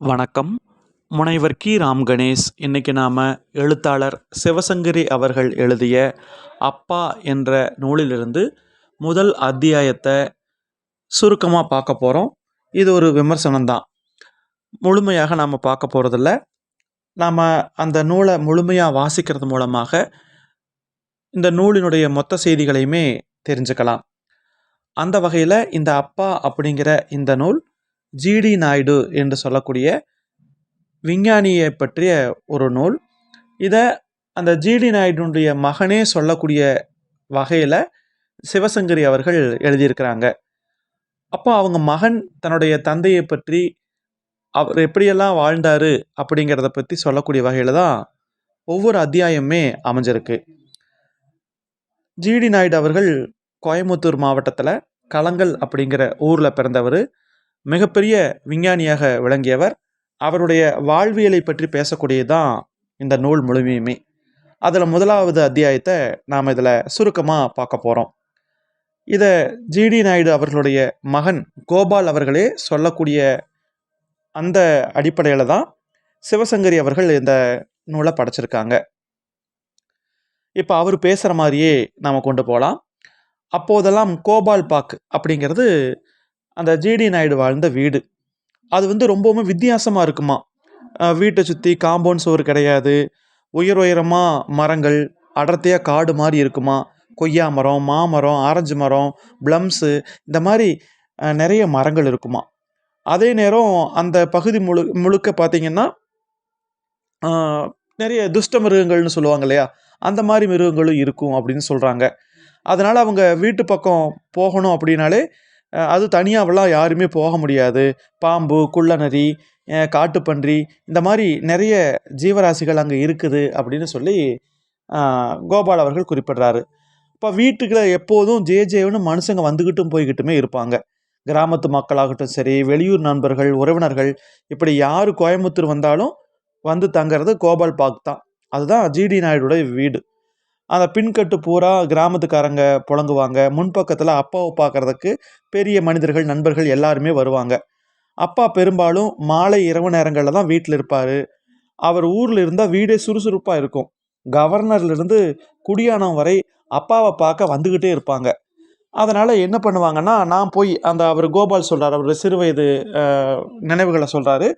வணக்கம். முனைவர் கி. ராம் கணேஷ். இன்றைக்கி நாம் எழுத்தாளர் சிவசங்கரி அவர்கள் எழுதிய அப்பா என்ற நூலிலிருந்து முதல் அத்தியாயத்தை சுருக்கமாக பார்க்க போகிறோம் இது ஒரு விமர்சனம்தான். முழுமையாக நாம் பார்க்க போகிறதில்ல நாம் அந்த நூலை முழுமையாக வாசிக்கிறது மூலமாக இந்த நூலினுடைய மொத்த செய்திகளையுமே தெரிஞ்சுக்கலாம். அந்த வகையில் இந்த அப்பா அப்படிங்கிற இந்த நூல் ஜிடி நாயுடு என்று சொல்லக்கூடிய விஞ்ஞானியை பற்றிய ஒரு நூல். இதை அந்த ஜிடி நாயுடுனுடைய மகனே சொல்லக்கூடிய வகையில் சிவசங்கரி அவர்கள் எழுதியிருக்கிறாங்க. அப்போ அவங்க மகன் தன்னுடைய தந்தையை பற்றி அவர் எப்படியெல்லாம் வாழ்ந்தார் அப்படிங்கிறத பற்றி சொல்லக்கூடிய வகையில் தான் ஒவ்வொரு அத்தியாயமுமே அமைஞ்சிருக்கு. ஜிடி நாயுடு அவர்கள் கோயம்புத்தூர் மாவட்டத்தில் களங்கல் அப்படிங்கிற ஊரில் பிறந்தவர். மிகப்பெரிய விஞ்ஞானியாக விளங்கியவர். அவருடைய வாழ்வியலை பற்றி பேசக்கூடியது தான் இந்த நூல் முழுமையுமே. அதில் முதலாவது அத்தியாயத்தை நாம் இதில் சுருக்கமாக பார்க்க போகிறோம் இதை ஜிடி நாயுடு அவர்களுடைய மகன் கோபால் அவர்களே சொல்லக்கூடிய அந்த அடிப்படையில் தான் சிவசங்கரி அவர்கள் இந்த நூலை படைச்சிருக்காங்க. இப்போ அவர் பேசுகிற மாதிரியே நாம் கொண்டு போகலாம் அப்போதெல்லாம் கோபால் பாக் அப்படிங்கிறது அந்த ஜிடி நாயுடு வாழ்ந்த வீடு. அது வந்து ரொம்பவுமே வித்தியாசமாக இருக்குமா? வீட்டை சுற்றி காம்பவுண்ட் சுவர் கிடையாது. உயர் உயரமாக மரங்கள் அடர்த்தியாக காடு மாதிரி இருக்குமா? கொய்யா மரம் மாமரம் ஆரஞ்சு மரம் ப்ளம்ஸு இந்த மாதிரி நிறைய மரங்கள் இருக்குமா? அதே நேரம் அந்த பகுதி முழு முழுக்க பார்த்தீங்கன்னா நிறைய துஷ்ட மிருகங்கள்னு சொல்லுவாங்க இல்லையா? அந்த மாதிரி மிருகங்களும் இருக்கும் அப்படின்னு சொல்கிறாங்க அதனால் அவங்க வீட்டு பக்கம் போகணும் அப்படின்னாலே அது தனியாகலாம் யாருமே போக முடியாது. பாம்பு குள்ளநரி காட்டுப்பன்றி இந்த மாதிரி நிறைய ஜீவராசிகள் அங்கே இருக்குது அப்படின்னு சொல்லி கோபால் அவர்கள் குறிப்பிடுறாரு. இப்போ வீட்டுக்குள்ள எப்போதும் ஜே ஜேன்னு மனுஷங்க வந்துக்கிட்டும் போய்கிட்டுமே இருப்பாங்க. கிராமத்து மக்களாகட்டும் சரி வெளியூர் நண்பர்கள் உறவினர்கள் இப்படி யார் கோயம்புத்தூர் வந்தாலும் வந்து தங்குறது கோபால் பார்க் தான். அதுதான் ஜிடி நாயுடுடைய வீடு. அந்த பின்கட்டு பூரா கிராமத்துக்காரங்க புழங்குவாங்க. முன்பக்கத்தில் அப்பாவை பார்க்கறதுக்கு பெரிய மனிதர்கள் நண்பர்கள் எல்லாருமே வருவாங்க. அப்பா பெரும்பாலும் மாலை இரவு நேரங்களில் தான் வீட்டில் இருப்பார். அவர் ஊரில் இருந்தால் வீடே சுறுசுறுப்பாக இருக்கும். கவர்னர்லேருந்து குடியானம் வரை அப்பாவை பார்க்க வந்துக்கிட்டே இருப்பாங்க. அதனால் என்ன பண்ணுவாங்கன்னா நான் போய் அந்த அவர் கோபால் சொல்கிறார் அவர் சிறுவயது வயது நினைவுகளை சொல்கிறாரு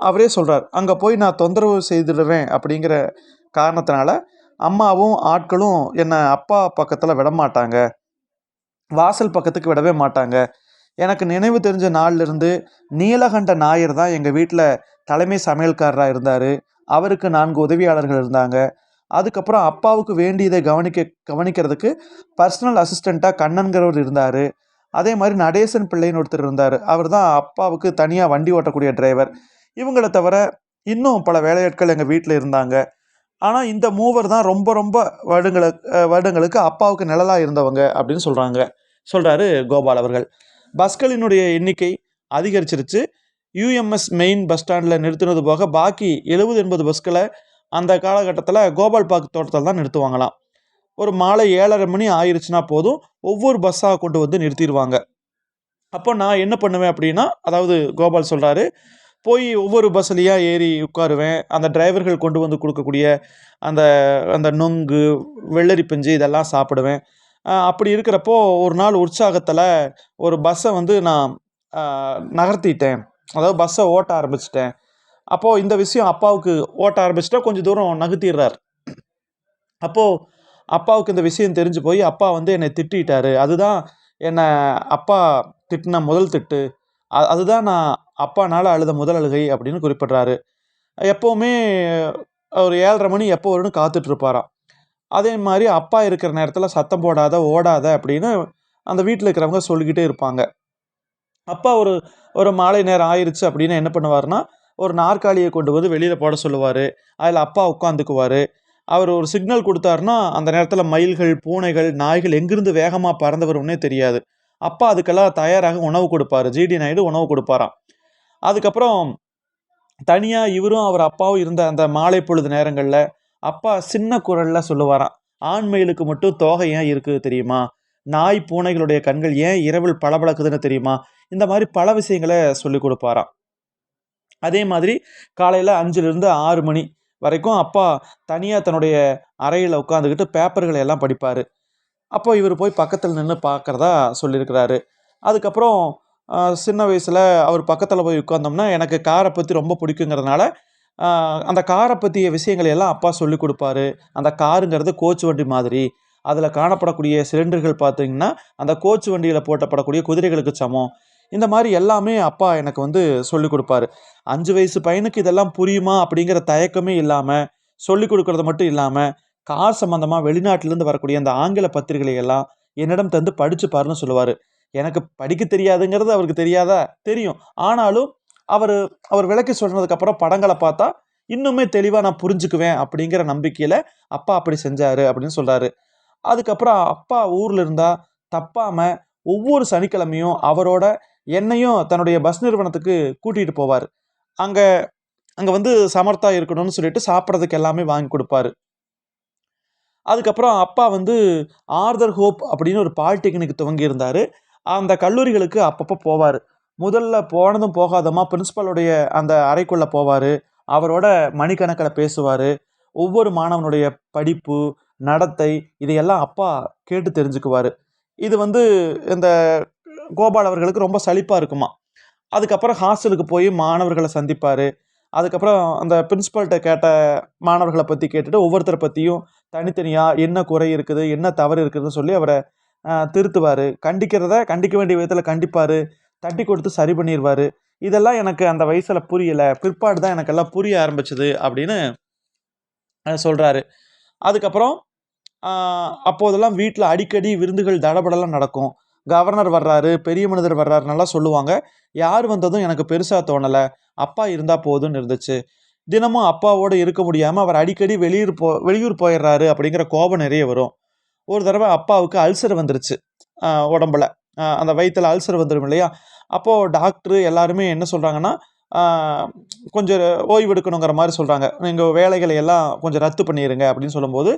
அவரே சொல்கிறார் அங்கே போய் நான் தொந்தரவு செய்துடுவேன் அப்படிங்கிற காரணத்தினால அம்மாவும் ஆட்களும் என்னை அப்பா பக்கத்தில் விட மாட்டாங்க வாசல் பக்கத்துக்கு விடவே மாட்டாங்க. எனக்கு நினைவு தெரிஞ்ச நாள்லேருந்து நீலகண்ட நாயர் தான் எங்கள் வீட்டில் தலைமை சமையல்காரராக இருந்தார். அவருக்கு நான்கு உதவியாளர்கள் இருந்தாங்க. அதுக்கப்புறம் அப்பாவுக்கு வேண்டியதை கவனிக்க கவனிக்கிறதுக்கு பர்சனல் அசிஸ்டண்ட்டாக கண்ணன்கிறவர் இருந்தார். அதே மாதிரி நடேசன் பிள்ளைன்னு ஒருத்தர் இருந்தார். அவர் தான் அப்பாவுக்கு தனியாக வண்டி ஓட்டக்கூடிய டிரைவர் இவங்களை தவிர இன்னும் பல வேலையாட்கள் எங்கள் வீட்டில் இருந்தாங்க. ஆனால் இந்த மூவர் தான் ரொம்ப ரொம்ப வருடங்களுக்கு வருடங்களுக்கு அப்பாவுக்கு நிழலாக இருந்தவங்க அப்படின்னு சொல்கிறாங்க சொல்கிறாரு கோபால் அவர்கள். பஸ்களினுடைய எண்ணிக்கை அதிகரிச்சிருச்சு. யூஎம்எஸ் மெயின் பஸ் ஸ்டாண்டில் நிறுத்தினது போக பாக்கி எழுபது எண்பது பஸ்களை அந்த காலகட்டத்தில் கோபால் பார்க் தோட்டத்தில் தான் நிறுத்துவாங்களாம். ஒரு மாலை ஏழரை மணி ஆயிருச்சுன்னா போதும் ஒவ்வொரு பஸ்ஸாக கொண்டு வந்து நிறுத்திடுவாங்க அப்போ நான் என்ன பண்ணுவேன் அப்படின்னா அதாவது கோபால் சொல்கிறாரு போய் ஒவ்வொரு பஸ்லேயாக ஏறி உட்காருவேன். அந்த டிரைவர்கள் கொண்டு வந்து கொடுக்கக்கூடிய அந்த அந்த நொங்கு வெள்ளரி பிஞ்சு இதெல்லாம் சாப்பிடுவேன். அப்படி இருக்கிறப்போ ஒரு நாள் உற்சாகத்தில் ஒரு பஸ்ஸை வந்து நான் நகர்த்திட்டேன். அதாவது பஸ்ஸை ஓட்ட ஆரம்பிச்சிட்டேன். அப்போது இந்த விஷயம் அப்பாவுக்கு ஓட்ட ஆரம்பிச்சிட்டா கொஞ்சம் தூரம் நகர்த்திடுறார். அப்போது அப்பாவுக்கு இந்த விஷயம் தெரிஞ்சு போய் அப்பா வந்து என்னை திட்டாரு அதுதான் என்னை அப்பா திட்டின முதல் திட்டு. அதுதான் நான் அப்பானால் அழுத முதல் அழுகை அப்படின்னு குறிப்பிட்றாரு. எப்போவுமே ஒரு ஏழரை மணி எப்போ வரும்னு காத்துட்ருப்பாராம். அதே மாதிரி அப்பா இருக்கிற நேரத்தில் சத்தம் போடாத ஓடாத அப்படின்னு அந்த வீட்டில் இருக்கிறவங்க சொல்லிக்கிட்டே இருப்பாங்க. அப்பா ஒரு ஒரு மாலை நேரம் ஆயிடுச்சு அப்படின்னு என்ன பண்ணுவார்னா ஒரு நாற்காலியை கொண்டு வந்து வெளியில் போட சொல்லுவார். அதில் அப்பா உட்காந்துக்குவார். அவர் ஒரு சிக்னல் கொடுத்தாருன்னா அந்த நேரத்தில் மயில்கள் பூனைகள் நாய்கள் எங்கிருந்து வேகமாக பறந்து வரும்னே தெரியாது. அப்பா அதுக்கெல்லாம் தயாராக உணவு கொடுப்பாரு. ஜிடி நாயுடு உணவு கொடுப்பாராம். அதுக்கப்புறம் தனியாக இவரும் அவர் அப்பாவும் இருந்த அந்த மாலை பொழுது நேரங்களில் அப்பா சின்ன குரலில் சொல்லுவாராம். ஆண் மயிலுக்கு மட்டும் தோகை ஏன் இருக்குது தெரியுமா? நாய் பூனைகளுடைய கண்கள் ஏன் இரவில் பளபளக்குதுன்னு தெரியுமா? இந்த மாதிரி பல விஷயங்களை சொல்லி கொடுப்பாராம். அதே மாதிரி காலையில் அஞ்சுலேருந்து ஆறு மணி வரைக்கும் அப்பா தனியாக தன்னுடைய அறையில் உட்காந்துக்கிட்டு பேப்பர்களை எல்லாம் படிப்பார். அப்போ இவர் போய் பக்கத்தில் நின்று பார்க்குறதா சொல்லியிருக்கிறாரு அதுக்கப்புறம் சின்ன வயசில் அவர் பக்கத்தில் போய் உட்காந்தோம்னா எனக்கு காரை பற்றி ரொம்ப பிடிக்குங்கிறதுனால அந்த காரை பற்றிய விஷயங்களை எல்லாம் அப்பா சொல்லி கொடுப்பாரு. அந்த காருங்கிறது கோச் வண்டி மாதிரி. அதில் காணப்படக்கூடிய சிலிண்டர்கள் பார்த்தீங்கன்னா அந்த கோச்சு வண்டியில் போட்டப்படக்கூடிய குதிரைகளுக்கு சமம். இந்த மாதிரி எல்லாமே அப்பா எனக்கு வந்து சொல்லிக் கொடுப்பாரு. அஞ்சு வயசு பையனுக்கு இதெல்லாம் புரியுமா அப்படிங்கிற தயக்கமே இல்லாமல் சொல்லிக் கொடுக்கறது மட்டும் இல்லாமல் கார் சம்மந்தமாக வெளிநாட்டிலேருந்து வரக்கூடிய அந்த ஆங்கில பத்திரிகைகளை எல்லாம் என்னிடம் தந்து படித்து பாருன்னு சொல்லுவார். எனக்கு படிக்க தெரியாதுங்கிறது அவருக்கு தெரியாதா? தெரியும். ஆனாலும் அவர் அவர் விளக்கி சொன்னதுக்கப்புறம் படங்களை பார்த்தா இன்னுமே தெளிவாக நான் புரிஞ்சுக்குவேன் அப்படிங்கிற நம்பிக்கையில் அப்பா அப்படி செஞ்சார் அப்படின்னு சொல்கிறாரு அதுக்கப்புறம் அப்பா ஊரில் இருந்தால் தப்பாமல் ஒவ்வொரு சனிக்கிழமையும் அவரோட என்னையும் தன்னுடைய பஸ் நிறுவனத்துக்கு கூட்டிகிட்டு போவார். அங்கே அங்கே வந்து சமர்த்தா இருக்கணும்னு சொல்லிட்டு சாப்பிட்றதுக்கு எல்லாமே வாங்கி கொடுப்பாரு. அதுக்கப்புறம் அப்பா வந்து ஆர்தர் ஹோப் அப்படின்னு ஒரு பாலிடெக்னிக் துவங்கியிருந்தார். அந்த கல்லூரிகளுக்கு அப்பப்போ போவார். முதல்ல போனதும் போகாதமா பிரின்ஸிபலுடைய அந்த அறைக்குள்ளே போவார். அவரோட மணிக்கணக்கில் பேசுவார். ஒவ்வொரு மாணவனுடைய படிப்பு நடத்தை இதையெல்லாம் அப்பா கேட்டு தெரிஞ்சுக்குவார். இது வந்து இந்த கோபால் அவர்களுக்கு ரொம்ப சலிப்பாக இருக்குமா. அதுக்கப்புறம் ஹாஸ்டலுக்கு போய் மாணவர்களை சந்திப்பார். அதுக்கப்புறம் அந்த பிரின்சிபல்கிட்ட கேட்ட மாணவர்களை பற்றி கேட்டுட்டு ஒவ்வொருத்தரை பற்றியும் தனித்தனியாக என்ன குறை இருக்குது என்ன தவறு இருக்குதுன்னு சொல்லி அவரை திருத்துவார். கண்டிக்கிறத கண்டிக்க வேண்டிய விதத்தில் கண்டிப்பார். தட்டி கொடுத்து சரி பண்ணிடுவார் இதெல்லாம் எனக்கு அந்த வயசில் புரியலை. பிற்பாடு தான் எனக்கெல்லாம் புரிய ஆரம்பிச்சது அப்படின்னு சொல்கிறாரு அதுக்கப்புறம் அப்போதெல்லாம் வீட்டில் அடிக்கடி விருந்துகள் தடபடலாம் நடக்கும். கவர்னர் வர்றாரு பெரிய மனிதர் வர்றாரு நல்லா சொல்லுவாங்க. யார் வந்ததும் எனக்கு பெருசாக தோணலை. அப்பா இருந்தால் போதும்னு இருந்துச்சு. தினமும் அப்பாவோடு இருக்க முடியாமல் அவர் அடிக்கடி வெளியூர் போ வெளியூர் போயிடுறாரு அப்படிங்கிற கோபம் நிறைய வரும். ஒரு தடவை அப்பாவுக்கு அல்சர் வந்துருச்சு உடம்புல. அந்த வயிற்றில் அல்சர் வந்துடும் இல்லையா? அப்போது டாக்டர் எல்லாருமே என்ன சொல்கிறாங்கன்னா கொஞ்சம் ஓய்வு எடுக்கணுங்கிற மாதிரி சொல்கிறாங்க நீங்கள் வேலைகளை எல்லாம் கொஞ்சம் ரத்து பண்ணிடுங்க அப்படின்னு சொல்லும்போது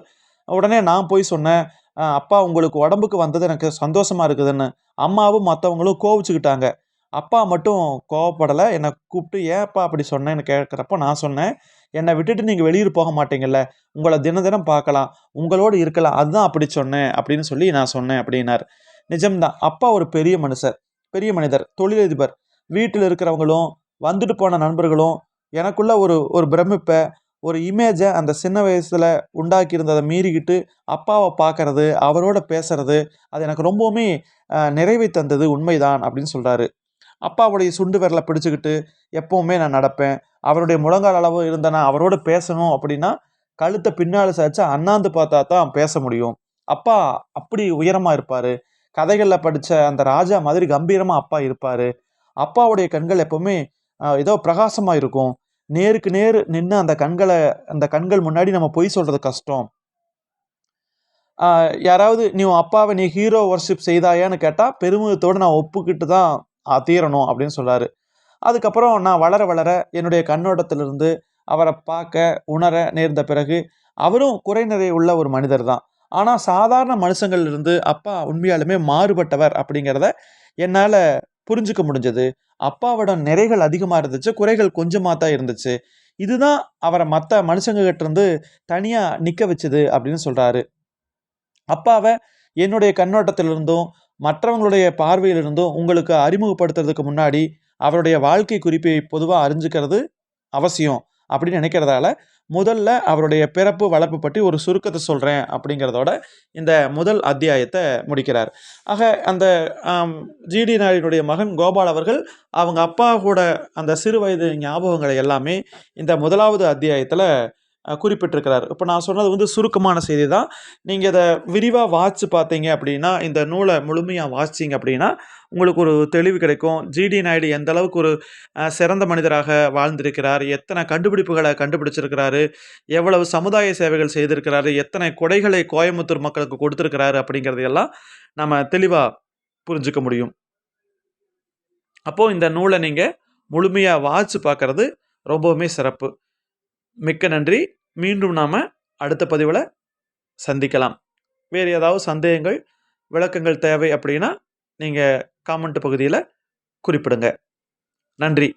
உடனே நான் போய் சொன்னேன் அப்பா உங்களுக்கு உடம்புக்கு வந்தது எனக்கு சந்தோஷமாக இருக்குதுன்னு அம்மாவும் மற்றவங்களும் கோவிச்சுக்கிட்டாங்க. அப்பா மட்டும் கோவப்படலை. என்னை கூப்பிட்டு ஏன்ப்பா அப்படி சொன்னேன்னு கேட்குறப்போ நான் சொன்னேன். என்னை விட்டுட்டு நீங்கள் வெளியூர் போக மாட்டீங்கல்ல. உங்களை தின தினம் பார்க்கலாம். உங்களோடு இருக்கலாம். அதுதான் அப்படி சொன்னேன் அப்படின்னு சொல்லி நான் சொன்னேன் அப்படின்னார். நிஜம்தான். அப்பா ஒரு பெரிய மனுஷர். பெரிய மனிதர். தொழிலதிபர். வீட்டில் இருக்கிறவங்களும் வந்துட்டு போன நண்பர்களும் எனக்குள்ள ஒரு ஒரு பிரமிப்பை ஒரு இமேஜை அந்த சின்ன வயசில் உண்டாக்கியிருந்ததை மீறிக்கிட்டு அப்பாவை பார்க்கறது அவரோட பேசுறது அது எனக்கு ரொம்பவுமே நிறைவை தந்தது உண்மைதான் அப்படின்னு சொல்கிறாரு அப்பாவுடைய சுண்டு விரலை பிடிச்சிக்கிட்டு எப்போவுமே நான் நடப்பேன். அவருடைய முழங்கால் அளவு இருந்த நான் அவரோட பேசணும் அப்படின்னா கழுத்தை பின்னால் சாய்ச்சு அண்ணாந்து பார்த்தா தான் பேச முடியும். அப்பா அப்படி உயரமாக இருப்பார். கதைகளில் படித்த அந்த ராஜா மாதிரி கம்பீரமாக அப்பா இருப்பார். அப்பாவுடைய கண்கள் எப்போவுமே ஏதோ பிரகாசமாக இருக்கும். நேருக்கு நேர் நின்று அந்த கண்களை அந்த கண்கள் முன்னாடி நம்ம பொய் சொல்கிறது கஷ்டம். யாராவது நீ உன் அப்பாவை நீ ஹீரோ ஒர்ஷிப் செய்தாயான்னு கேட்டால் பெருமிதத்தோடு நான் ஒப்புக்கிட்டு தான் தீரணும் அப்படின்னு சொல்கிறார் அதுக்கப்புறம் நான் வளர வளர என்னுடைய கண்ணோட்டத்திலிருந்து அவரை பார்க்க உணர நேர்ந்த பிறகு அவரும் குறைநிறை உள்ள ஒரு மனிதர் தான். ஆனால் சாதாரண மனுஷங்கள்லேருந்து அப்பா உண்மையாலுமே மாறுபட்டவர் அப்படிங்கிறத என்னால் புரிஞ்சுக்க முடிஞ்சது. அப்பாவோட நிறைகள் அதிகமாக இருந்துச்சு. குறைகள் கொஞ்சமாக தான் இருந்துச்சு. இதுதான் அவரை மற்ற மனுஷங்க இருந்து தனியாக நிற்க வச்சது அப்படின்னு சொல்கிறாரு அப்பாவை என்னுடைய கண்ணோட்டத்திலிருந்தும் மற்றவங்களுடைய பார்வையிலிருந்தும் உங்களுக்கு அறிமுகப்படுத்துறதுக்கு முன்னாடி அவருடைய வாழ்க்கை குறிப்பை பொதுவாக அறிஞ்சுக்கிறது அவசியம். அப்படின்னு நினைக்கிறதால முதல்ல அவருடைய பிறப்பு வளர்ப்பு பற்றி ஒரு சுருக்கத்தை சொல்கிறேன் அப்படிங்கிறதோட இந்த முதல் அத்தியாயத்தை முடிக்கிறார். ஆக அந்த ஜிடி நாயுடைய மகன் கோபால் அவர்கள் அவங்க அப்பா கூட அந்த சிறு வயது ஞாபகங்களை எல்லாமே இந்த முதலாவது அத்தியாயத்தில் குறிப்பிட்டிருக்கிறார். இப்போ நான் சொன்னது வந்து சுருக்கமான செய்தி தான் நீங்கள் இதை விரிவாக வாசித்து பார்த்தீங்க அப்படின்னா இந்த நூலை முழுமையாக வாசிச்சிங்க அப்படின்னா உங்களுக்கு ஒரு தெளிவு கிடைக்கும். ஜிடி நாயுடு எந்த அளவுக்கு ஒரு சிறந்த மனிதராக வாழ்ந்திருக்கிறார் எத்தனை கண்டுபிடிப்புகளை கண்டுபிடிச்சிருக்கிறாரு எவ்வளவு சமுதாய சேவைகள் செய்திருக்கிறாரு எத்தனை கொடைகளை கோயம்புத்தூர் மக்களுக்கு கொடுத்துருக்கிறாரு அப்படிங்கிறதையெல்லாம் நம்ம தெளிவாக புரிஞ்சுக்க முடியும். அப்போது இந்த நூலை நீங்கள் முழுமையாக வாசித்து பார்க்கறது ரொம்பவுமே சிறப்பு. மிக்க நன்றி. மீண்டும் நாம் அடுத்த பதிவில் சந்திக்கலாம். வேறு ஏதாவது சந்தேகங்கள் விளக்கங்கள் தேவை அப்படின்னா நீங்கள் காமெண்ட் பகுதியில் குறிப்பிடுங்க. நன்றி.